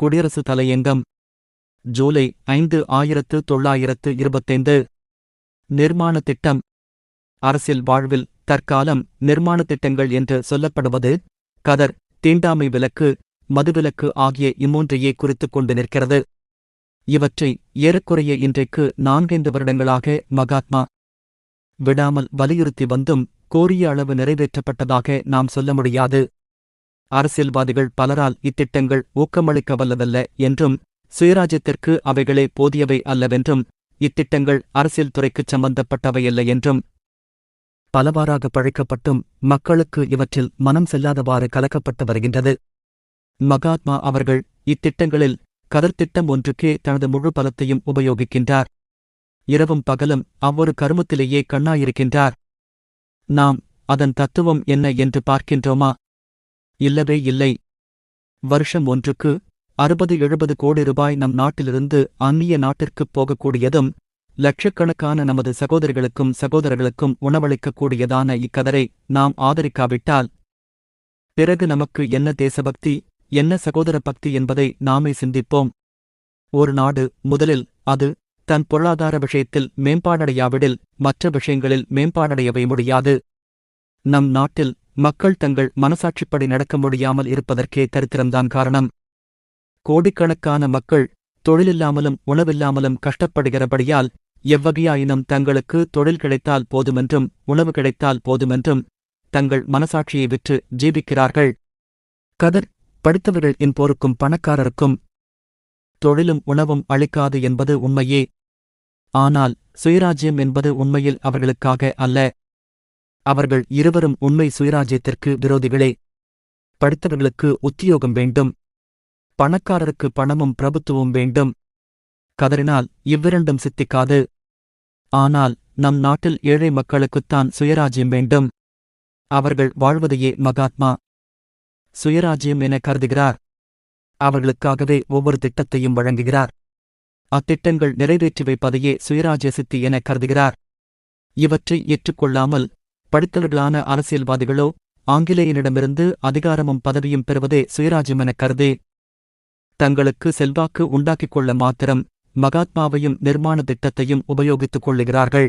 குடியரசு தலையங்கம். ஜூலை ஐந்து ஆயிரத்து தொள்ளாயிரத்து இருபத்தைந்து. நிர்மாண திட்டம். அரசியல் வாழ்வில் தற்காலம் நிர்மாண திட்டங்கள் என்று சொல்லப்படுவது கதர் தீண்டாமை விலக்கு மதுவிலக்கு ஆகிய இம்மூன்றையே குறித்துக் கொண்டு நிற்கிறது. இவற்றை ஏறக்குறைய இன்றைக்கு நான்கைந்து வருடங்களாக மகாத்மா விடாமல் வலியுறுத்தி வந்தும் கோரிய அளவு நிறைவேற்றப்பட்டதாக நாம் சொல்ல முடியாது. அரசியல்வாதிகள் பலரால் இத்திட்டங்கள் ஊக்கமளிக்க வல்லதல்ல என்றும் சுயராஜ்யத்திற்கு அவைகளே போதியவை அல்லவென்றும் இத்திட்டங்கள் அரசியல் துறைக்குச் சம்பந்தப்பட்டவையல்ல என்றும். பலவாறாக பழைக்கப்பட்டும் மக்களுக்கு இவற்றில் மனம் செல்லாதவாறு கலக்கப்பட்டு வருகின்றது. மகாத்மா அவர்கள் இத்திட்டங்களில் கதர்த்திட்டம் ஒன்றுக்கே தனது முழு பலத்தையும் உபயோகிக்கின்றார். இரவும் பகலும் அவ்வொரு கருமத்திலேயே கண்ணாயிருக்கின்றார். நாம் அதன் தத்துவம் என்ன என்று பார்க்கின்றோமா? இல்லவே இல்லை. வருஷம் ஒன்றுக்கு அறுபது எழுபது கோடி ரூபாய் நம் நாட்டிலிருந்து அந்நிய நாட்டிற்குப் போகக்கூடியதும் லட்சக்கணக்கான நமது சகோதரிகளுக்கும் சகோதரர்களுக்கும் உணவளிக்கக்கூடியதான இக்கதரை நாம் ஆதரிக்காவிட்டால் பிறகு நமக்கு என்ன தேசபக்தி என்ன சகோதர பக்தி என்பதை நாமே சிந்திப்போம். ஒரு நாடு முதலில் அது தன் பொருளாதார விஷயத்தில் மேம்பாடடையாவிடில் மற்ற விஷயங்களில் மேம்பாடடையவே முடியாது. நம் நாட்டில் மக்கள் தங்கள் மனசாட்சிப்படி நடக்க முடியாமல் இருப்பதற்கே தரித்திரம்தான் காரணம். கோடிக்கணக்கான மக்கள் தொழிலில்லாமலும் உணவில்லாமலும் கஷ்டப்படுகிறபடியால் எவ்வகையாயினும் தங்களுக்கு தொழில் கிடைத்தால் போதுமென்றும் உணவு கிடைத்தால் போதுமென்றும் தங்கள் மனசாட்சியை விற்று ஜீவிக்கிறார்கள். கதர் படித்தவர்கள் என்போருக்கும் பணக்காரருக்கும் தொழிலும் உணவும் அளிக்காது என்பது உண்மையே. ஆனால் சுயராஜ்யம் என்பது உண்மையில் அவர்களுக்காக அல்ல. அவர்கள் இருவரும் உண்மை சுயராஜ்யத்திற்கு விரோதிகளே. படித்தவர்களுக்கு உத்தியோகம் வேண்டும். பணக்காரருக்கு பணமும் பிரபுத்துவம் வேண்டும். கதறினால் இவ்விரண்டும் சித்திக்காது. ஆனால் நம் நாட்டில் ஏழை மக்களுக்குத்தான் சுயராஜ்யம் வேண்டும். அவர்கள் வாழ்வதையே மகாத்மா. சுயராஜ்யம் என கருதுகிறார். அவர்களுக்காகவே ஒவ்வொரு திட்டத்தையும் வழங்குகிறார். அத்திட்டங்கள் நிறைவேற்றி வைப்பதையே சுயராஜ்ய சித்தி என கருதுகிறார். இவற்றை ஏற்றுக்கொள்ளாமல் படித்தவர்களான அரசியல்வாதிகளோ ஆங்கிலேயனிடமிருந்து அதிகாரமும் பதவியும் பெறுவதே சுயராஜ்யம் எனக் கருதே தங்களுக்கு செல்வாக்கு உண்டாக்கிக் கொள்ள மாத்திரம் மகாத்மாவையும் நிர்மாண திட்டத்தையும் உபயோகித்துக் கொள்ளுகிறார்கள்.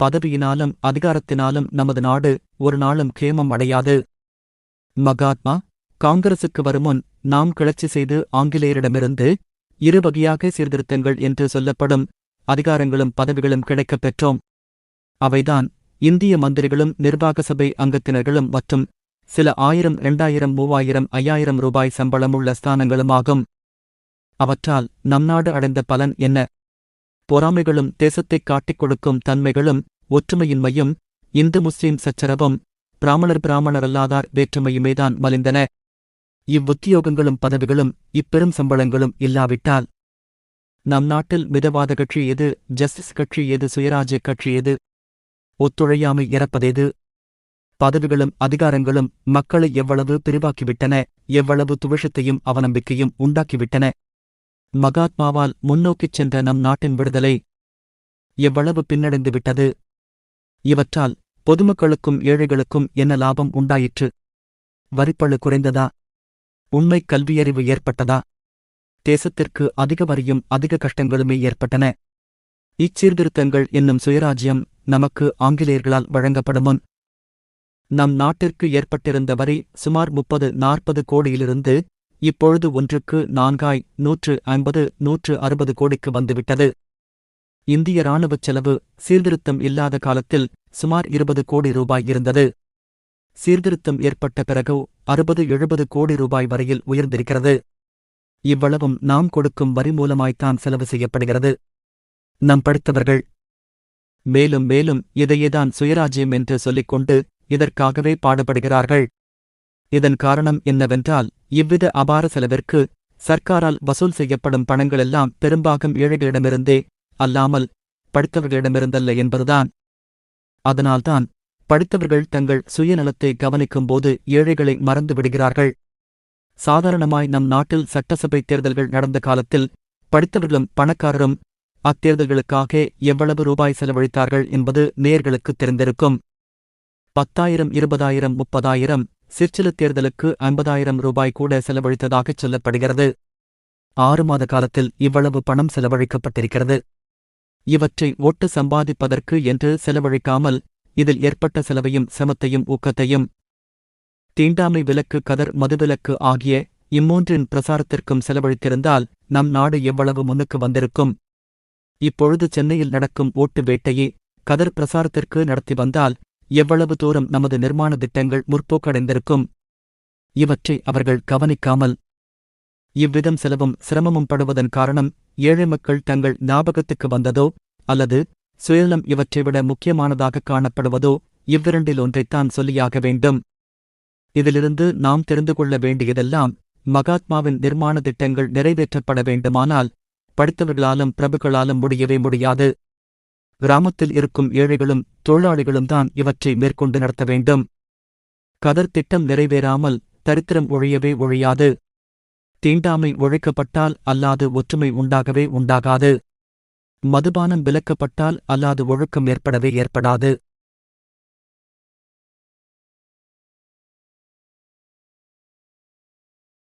பதவியினாலும் அதிகாரத்தினாலும் நமது நாடு ஒரு நாளும் கேமம் அடையாது. மகாத்மா காங்கிரசுக்கு வருமுன் நாம் கிளர்ச்சி செய்து ஆங்கிலேயரிடமிருந்து இரு வகையாக சீர்திருத்தங்கள் என்று சொல்லப்படும் அதிகாரங்களும் பதவிகளும் கிடைக்கப் பெற்றோம். அவைதான் இந்திய மந்திரிகளும் நிர்வாக சபை அங்கத்தினர்களும் மற்றும் சில ஆயிரம் இரண்டாயிரம் மூவாயிரம் ஐயாயிரம் ரூபாய் சம்பளமுள்ள ஸ்தானங்களுமாகும். அவற்றால் நம் நாடு அடைந்த பலன் என்ன? பொறாமைகளும் தேசத்தைக் காட்டிக் கொடுக்கும் தன்மைகளும் ஒற்றுமையின்மையும் இந்து முஸ்லிம் சச்சரவும் பிராமணர் பிராமணரல்லாதார் வேற்றுமையுமேதான் மலிந்தன. இவ்வுத்தியோகங்களும் பதவிகளும் இப்பெரும் சம்பளங்களும் இல்லாவிட்டால் நம் நாட்டில் மிதவாத கட்சி எது? ஜஸ்டிஸ் கட்சி எது? சுயராஜ்ய கட்சி எது? ஒத்துழையாமை இறப்பதேது? பதவிகளும் அதிகாரங்களும் மக்களை எவ்வளவு பிரிவாக்கிவிட்டன எவ்வளவு துவேஷத்தையும் அவநம்பிக்கையும் உண்டாக்கிவிட்டன? மகாத்மாவால் முன்னோக்கிச் சென்ற நம் நாட்டின் விடுதலை எவ்வளவு பின்னடைந்து விட்டது இவற்றால் பொதுமக்களுக்கும் ஏழைகளுக்கும் என்ன லாபம் உண்டாயிற்று? வரிப்பழு குறைந்ததா? உண்மை கல்வியறிவு ஏற்பட்டதா? தேசத்திற்கு அதிக வரியும் அதிக கஷ்டங்களுமே ஏற்பட்டன. இச்சீர்திருத்தங்கள் என்னும் சுயராஜ்யம் நமக்கு ஆங்கிலேயர்களால் வழங்கப்படுமுன். நம் நாட்டிற்கு ஏற்பட்டிருந்த வரி சுமார் முப்பது நாற்பது கோடியிலிருந்து இப்பொழுது ஒன்றுக்கு நான்காய் நூற்று ஐம்பது நூற்று அறுபது கோடிக்கு வந்துவிட்டது. இந்திய இராணுவச் செலவு சீர்திருத்தம் இல்லாத காலத்தில் சுமார் இருபது கோடி ரூபாய் இருந்தது. சீர்திருத்தம் ஏற்பட்ட பிறகு அறுபது எழுபது கோடி ரூபாய் வரையில் உயர்ந்திருக்கிறது. இவ்வளவும் நாம் கொடுக்கும் வரி மூலமாய்த்தான் செலவு செய்யப்படுகிறது. நம் படித்தவர்கள் மேலும் மேலும் இதையேதான் சுயராஜ்யம் என்று சொல்லிக்கொண்டு இதற்காகவே பாடுபடுகிறார்கள். இதன் காரணம் என்னவென்றால் இவ்வித அபார செலவிற்கு சர்க்காரால் வசூல் செய்யப்படும் பணங்களெல்லாம் பெரும்பாகம் ஏழைகளிடமிருந்தே அல்லாமல் படித்தவர்களிடமிருந்தல்ல என்பதுதான். அதனால்தான் படித்தவர்கள் தங்கள் சுயநலத்தை கவனிக்கும்போது ஏழைகளை மறந்து விடுகிறார்கள். சாதாரணமாய் நம் நாட்டில் சட்டசபை தேர்தல்கள் நடந்த காலத்தில் படித்தவர்களும் பணக்காரரும் அத்தேர்தல்களுக்காக எவ்வளவு ரூபாய் செலவழித்தார்கள் என்பது நேர்களுக்கு தெரிந்திருக்கும். பத்தாயிரம் இருபதாயிரம் முப்பதாயிரம் சிற்சில தேர்தலுக்கு ஐம்பதாயிரம் ரூபாய் கூட செலவழித்ததாகச் சொல்லப்படுகிறது. ஆறு மாத காலத்தில் இவ்வளவு பணம் செலவழிக்கப்பட்டிருக்கிறது. இவற்றை ஒட்டு சம்பாதிப்பதற்கு என்று செலவழிக்காமல் இதில் ஏற்பட்ட செலவையும் சமத்தையும் ஊக்கத்தையும் தீண்டாமை விலக்கு கதர் மதுவிலக்கு ஆகிய இம்மூன்றின் பிரசாரத்திற்கும் செலவழித்திருந்தால் நம் நாடு எவ்வளவு முன்னுக்கு வந்திருக்கும். இப்பொழுது சென்னையில் நடக்கும் ஓட்டு வேட்டையே கதர் பிரசாரத்திற்கு நடத்தி வந்தால் எவ்வளவு தூரம் நமது நிர்மாண திட்டங்கள் முற்போக்கடைந்திருக்கும்? இவற்றை அவர்கள் கவனிக்காமல் இவ்விதம் செலவும் சிரமமும் படுவதன் காரணம் ஏழை மக்கள் தங்கள் ஞாபகத்துக்கு வந்ததோ அல்லது சுயநலம் இவற்றை விட முக்கியமானதாக காணப்படுவதோ இவ்விரண்டில் ஒன்றைத்தான் சொல்லியாக வேண்டும். இதிலிருந்து நாம் தெரிந்து கொள்ள வேண்டியதெல்லாம் மகாத்மாவின் நிர்மாண திட்டங்கள் நிறைவேற்றப்பட வேண்டுமானால் படித்தவர்களாலும் பிரபுக்களாலும் முடியவே முடியாது. கிராமத்தில் இருக்கும் ஏழைகளும் தொழிலாளிகளும் தான் இவற்றை மேற்கொண்டு நடத்த வேண்டும். கதர் திட்டம் நிறைவேறாமல் தரித்திரம் ஒழியவே ஒழியாது. தீண்டாமை ஒழிக்கப்பட்டால் அல்லாது ஒற்றுமை உண்டாகவே உண்டாகாது. மதுபானம் விலக்கப்பட்டால் அல்லாது ஒழுக்கம் ஏற்படவே ஏற்படாது.